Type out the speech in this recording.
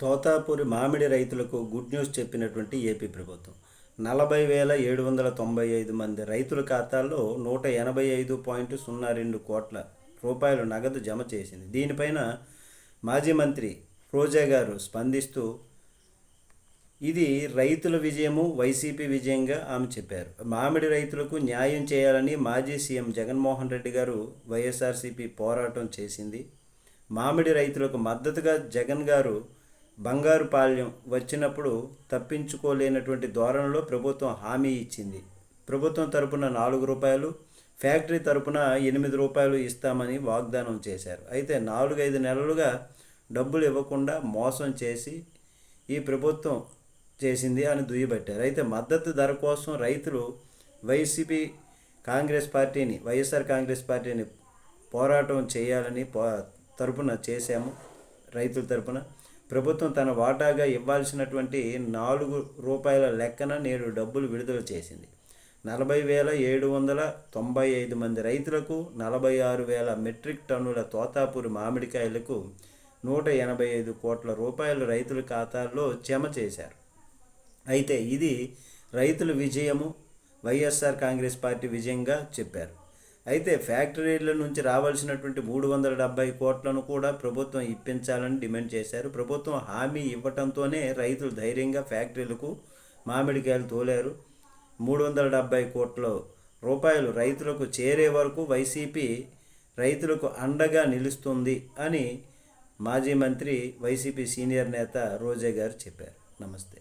తోతాపూరి మామిడి రైతులకు good news చెప్పినటువంటి ఏపీ ప్రభుత్వం. నలభై వేల ఏడు వందల తొంభై ఐదు మంది రైతుల ఖాతాల్లో నూట ఎనభై ఐదు పాయింట్ సున్నా రెండు కోట్ల రూపాయలు నగదు జమ చేసింది. దీనిపైన మాజీ మంత్రి రోజా గారు స్పందిస్తూ ఇది రైతుల విజయము వైసీపీ విజయంగా ఆమె చెప్పారు. మామిడి రైతులకు న్యాయం చేయాలని మాజీ సీఎం జగన్మోహన్ రెడ్డి గారు వైఎస్ఆర్సీపీ పోరాటం చేసింది. మామిడి రైతులకు మద్దతుగా జగన్ గారు బంగారు పాళ్యం వచ్చినప్పుడు తప్పించుకోలేనటువంటి ధోరణిలో ప్రభుత్వం హామీ ఇచ్చింది. ప్రభుత్వం తరపున నాలుగు రూపాయలు ఫ్యాక్టరీ తరపున ఎనిమిది రూపాయలు ఇస్తామని వాగ్దానం చేశారు. అయితే నాలుగైదు నెలలుగా డబ్బులు ఇవ్వకుండా మోసం చేసి ఈ ప్రభుత్వం చేసింది అని దుయ్యబట్టారు. అయితే మద్దతు ధర కోసం రైతులు వైసీపీ కాంగ్రెస్ పార్టీని వైఎస్ఆర్ కాంగ్రెస్ పార్టీని పోరాటం చేయాలని పో తరపున చేశాము. రైతుల తరపున ప్రభుత్వం తన వాటాగా ఇవ్వాల్సినటువంటి నాలుగు రూపాయల లెక్కన నేడు డబ్బులు విడుదల చేసింది. నలభై వేల ఏడు వందల తొంభై ఐదు మంది రైతులకు నలభై ఆరు వేల మెట్రిక్ టన్నుల తోతాపూరి మామిడికాయలకు నూట ఎనభై ఐదు కోట్ల రూపాయలు రైతుల ఖాతాల్లో జమ చేశారు. అయితే ఇది రైతుల విజయము వైఎస్ఆర్ కాంగ్రెస్ పార్టీ విజయంగా చెప్పారు. అయితే ఫ్యాక్టరీల నుంచి రావాల్సినటువంటి మూడు వందల డెబ్బై కోట్లను కూడా ప్రభుత్వం ఇప్పించాలని డిమాండ్ చేశారు. ప్రభుత్వం హామీ ఇవ్వటంతోనే రైతులు ధైర్యంగా ఫ్యాక్టరీలకు మామిడికాయలు తోలారు. మూడు వందల డెబ్బై కోట్ల రూపాయలు రైతులకు చేరే వరకు వైసీపీ రైతులకు అండగా నిలుస్తుంది అని మాజీ మంత్రి వైసీపీ సీనియర్ నేత రోజే గారు చెప్పారు. నమస్తే.